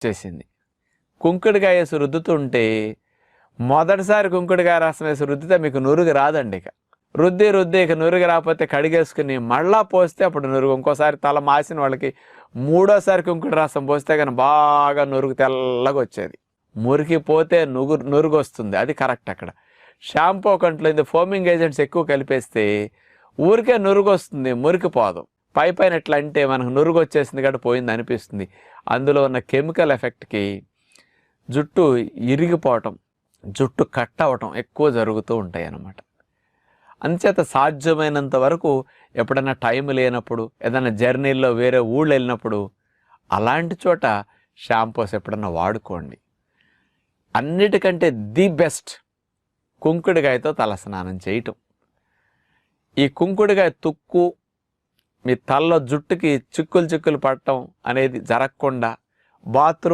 వచ్చేసింది కుంకుడుకాయ వేసి రుద్దుతుంటే మొదటిసారి కుంకుడుకాయ రసం వేసి రుద్దితే మీకు నురుగు రాదండి ఇక. రుద్ది రుద్ది ఇక నురుగు రాకపోతే కడిగేసుకుని మళ్ళా పోస్తే అప్పుడు నురుగు. ఇంకోసారి తల మాసిన వాళ్ళకి మూడోసారి కుంకుడు రసం పోస్తే కానీ బాగా నురుగు తెల్లగా వచ్చేది. మురికి పోతే నుగు నురుగు వస్తుంది. అది కరెక్ట్ అక్కడ. షాంపూ కంట్లో ఇది ఫోమింగ్ ఏజెంట్స్ ఎక్కువ కలిపేస్తే ఊరికే నురుగు వస్తుంది మురికి పోదు పై పైన ఎట్లా అంటే మనకు నురుగు వచ్చేసింది కాబట్టి పోయింది అనిపిస్తుంది. అందులో ఉన్న కెమికల్ ఎఫెక్ట్కి జుట్టు ఇరిగిపోవటం జుట్టు కట్ అవ్వటం ఎక్కువ జరుగుతూ ఉంటాయి అన్నమాట అంచేత సాధ్యమైనంత వరకు ఎప్పుడైనా టైం లేనప్పుడు ఏదైనా జర్నీల్లో వేరే ఊళ్ళు వెళ్ళినప్పుడు అలాంటి చోట షాంపూస్ ఎప్పుడన్నా వాడుకోండి. అన్నిటికంటే ది బెస్ట్ కుంకుడుకాయతో తలస్నానం చేయటం. ఈ కుంకుడుకాయ తుక్కు మీ తలలో జుట్టుకి చిక్కులు చిక్కులు పడటం అనేది జరగకుండా బాత్రూమ్